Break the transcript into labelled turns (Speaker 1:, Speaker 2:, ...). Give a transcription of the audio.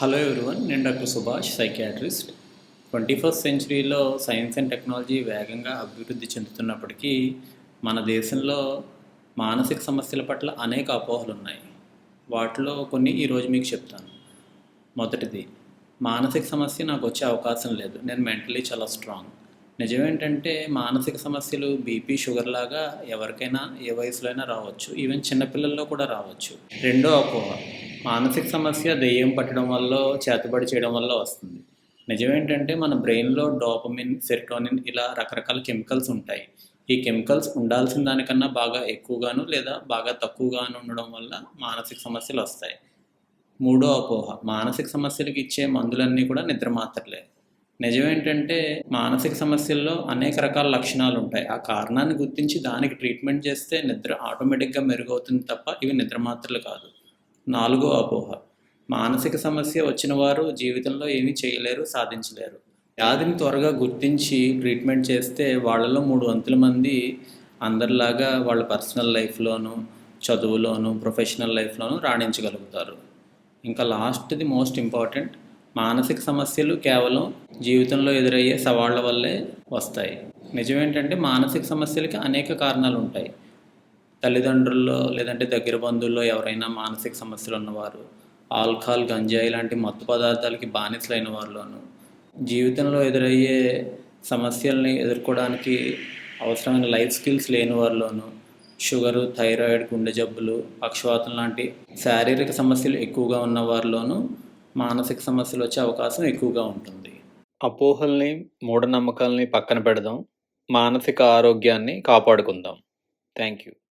Speaker 1: Hello everyone నేను doctor Subhash psychiatrist twenty first సెంచరీలో science and technology వేగంగా అభివృద్ధి చెందుతున్నప్పటికీ మన దేశంలో మానసిక సమస్యల పట్ల అనేక అపోహలు ఉన్నాయి. వాటిలో కొన్ని ఈరోజు మీకు చెప్తాను. మొదటిది మానసిక సమస్య నాకు వచ్చే అవకాశం లేదు. నేను మెంటలీ చాలా స్ట్రాంగ్. నిజమేంటంటే మానసిక సమస్యలు బీపీ షుగర్ లాగా ఎవరికైనా ఏ వయసులో అయినా రావచ్చు. ఈవెన్ చిన్నపిల్లల్లో కూడా రావచ్చు. రెండో అపోహ మానసిక సమస్య దెయ్యం పట్టడం వల్ల చేతబడి చేయడం వల్ల వస్తుంది. నిజమేంటంటే మన బ్రెయిన్లో డోపమిన్ సెరిటోనిన్ ఇలా రకరకాల కెమికల్స్ ఉంటాయి. ఈ కెమికల్స్ ఉండాల్సిన దానికన్నా బాగా ఎక్కువగాను లేదా బాగా తక్కువగాను ఉండడం వల్ల మానసిక సమస్యలు వస్తాయి. మూడో అపోహ మానసిక సమస్యలకు ఇచ్చే మందులన్నీ కూడా నిద్ర మాత్రలే. నిజమేంటంటే మానసిక సమస్యల్లో అనేక రకాల లక్షణాలు ఉంటాయి. ఆ కారణాన్ని గుర్తించి దానికి ట్రీట్మెంట్ చేస్తే నిద్ర ఆటోమేటిక్గా మెరుగవుతుంది తప్ప ఇవి నిద్ర మాత్రలు కాదు. నాలుగో అపోహ. మానసిక సమస్య వచ్చిన వారు జీవితంలో ఏమీ చేయలేరు సాధించలేరు. వ్యాధిని త్వరగా గుర్తించి ట్రీట్మెంట్ చేస్తే వాళ్ళలో మూడు వంతుల మంది అందరిలాగా వాళ్ళ పర్సనల్ లైఫ్లోను చదువులోను ప్రొఫెషనల్ లైఫ్లోను రాణించగలుగుతారు. ఇంకా లాస్ట్ది మోస్ట్ ఇంపార్టెంట్ మానసిక సమస్యలు కేవలం జీవితంలో ఎదురయ్యే సవాళ్ళ వల్లే వస్తాయి. నిజమేంటంటే మానసిక సమస్యలకి అనేక కారణాలు ఉంటాయి తల్లిదండ్రుల్లో లేదంటే దగ్గర బంధువుల్లో ఎవరైనా మానసిక సమస్యలు ఉన్నవారు ఆల్కహాల్ గంజాయి లాంటి మత్తు పదార్థాలకి బానిసలైన వారిలోను జీవితంలో ఎదురయ్యే సమస్యల్ని ఎదుర్కోవడానికి అవసరమైన లైఫ్ స్కిల్స్ లేని వారిలోను షుగరు థైరాయిడ్ గుండె జబ్బులు పక్షవాతం లాంటి శారీరక సమస్యలు ఎక్కువగా ఉన్న వారిలోనూ మానసిక సమస్యలు వచ్చే అవకాశం ఎక్కువగా ఉంటుంది. అపోహల్ని మూఢనమ్మకాలని పక్కన పెడదాం. మానసిక ఆరోగ్యాన్ని కాపాడుకుందాం. Thank you